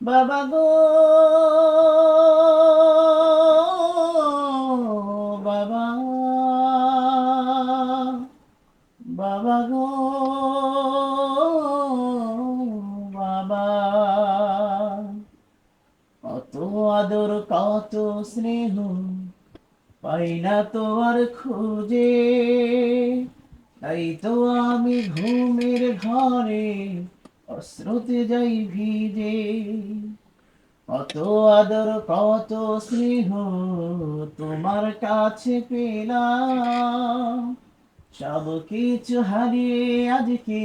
বাবা গো, বাবা বাবা গো, বাবা। কত আদর, কত স্নেহ, পাই না তো আর খুঁজে। তাই তো আমি ঘুমের ঘরে অশ্রুতে যাই ভিজে, কত আদর, কত স্নেহ তোমার কাছে পেলাম। সব কিছু হারিয়ে আজকে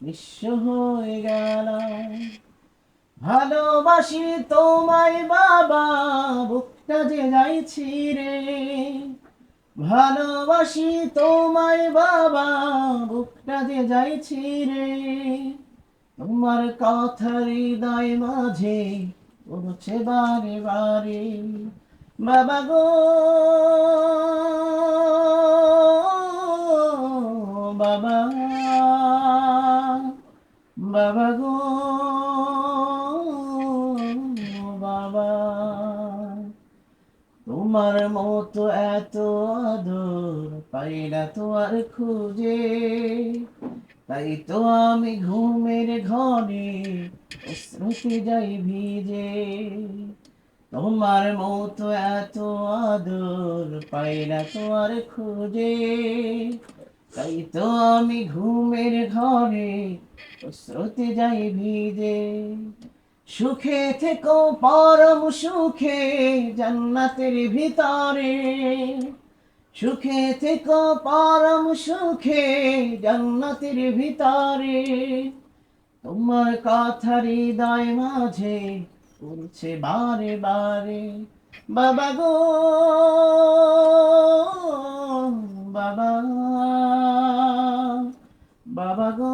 নিঃস্ব হয়ে গেলাম। ভালোবাসি তোমায় বাবা, বুকটা যে যাইছি রে ভালোবাসি তোমায় বাবা, বুকটা যে যাইছি রে তোমার কথা হৃদয় মাঝে পড়ছে বারে বারে। বাবা গো, বাবা বাবা গো, বাবা। তোমার মতো এত আদর পাই না তো আর খুঁজে। তাই তো আমি ঘুমের ঘরে স্মৃতি যাই ভিজে। তোমার মতো এত আদর পাই না তোমার খুঁজে। তাই তো আমি ঘুমের ঘরে স্রোতে যাই ভিজে। সুখে থেকো পরম সুখে জান্নাতের ভিতরে। সুখে থেকে, পারম সুখে, জন্নতির ভিতরে। তোমার কথা হৃদয় মাঝে উঠছে বারে বারে। বাবা গো, বাবা বাবা গো।